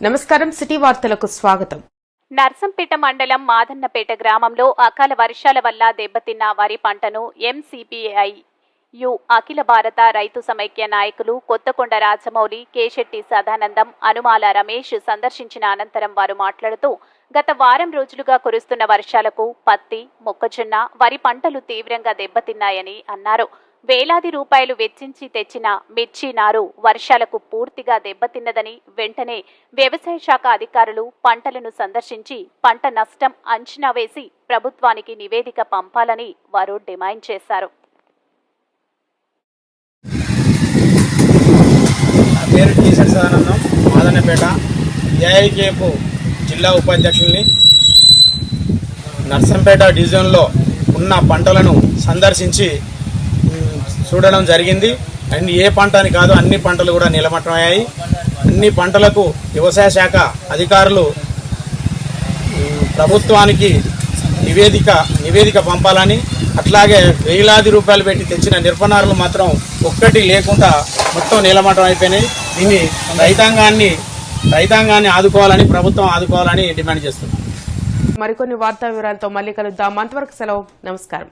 నమస్కారం సిటీ వార్తలకు స్వాగతం. నర్సంపేట మండలం మాదన్నపేట గ్రామంలో అకాల వర్షాల వల్ల దెబ్బతిన్న వరి పంటను ఎంసీపీఐ యు అఖిల భారత రైతు సమైక్య నాయకులు కొత్తకొండ రాజమౌళి కేశెట్టి సదానందం అనుమాల రమేష్ సందర్శించిన అనంతరం వారు మాట్లాడుతూ గత వారం రోజులుగా కురుస్తున్న వర్షాలకు పత్తి మొక్కజొన్న వరి పంటలు తీవ్రంగా దెబ్బతిన్నాయని అన్నారు. వేలాది రూపాయలు వెచ్చించి తెచ్చిన మిర్చి నారు వర్షాలకు పూర్తిగా దెబ్బతిన్నదని వెంటనే వ్యవసాయ శాఖ అధికారులు పంటలను సందర్శించి పంట నష్టం అంచనా వేసి ప్రభుత్వానికి నివేదిక పంపాలని వారు డిమాండ్ చేశారు. పేరు సదానందం మాదన్నపేట ఏఐకేపు జిల్లా ఉపాధ్యక్షుల్ని. నర్సంపేట డివిజన్లో ఉన్న పంటలను సందర్శించి చూడడం జరిగింది. అండ్ ఏ పంట అని కాదు అన్ని పంటలు కూడా నిలమట్టమయ్యాయి అన్ని పంటలకు వ్యవసాయ శాఖ అధికారులు ప్రభుత్వానికి నివేదిక నివేదిక పంపాలని అట్లాగే వేలాది రూపాయలు పెట్టి తెచ్చిన నిర్పణాలు మాత్రం ఒక్కటి లేకుండా మొత్తం నీలమట్టం అయిపోయినాయి. దీన్ని రైతాంగాన్ని రైతాంగాన్ని ఆదుకోవాలని ప్రభుత్వం ఆదుకోవాలని డిమాండ్ చేస్తున్నాం. మరికొన్ని వార్తా వివరాలతో మళ్ళీ కలుద్దాం. అంతవరకు సెలవు. నమస్కారం.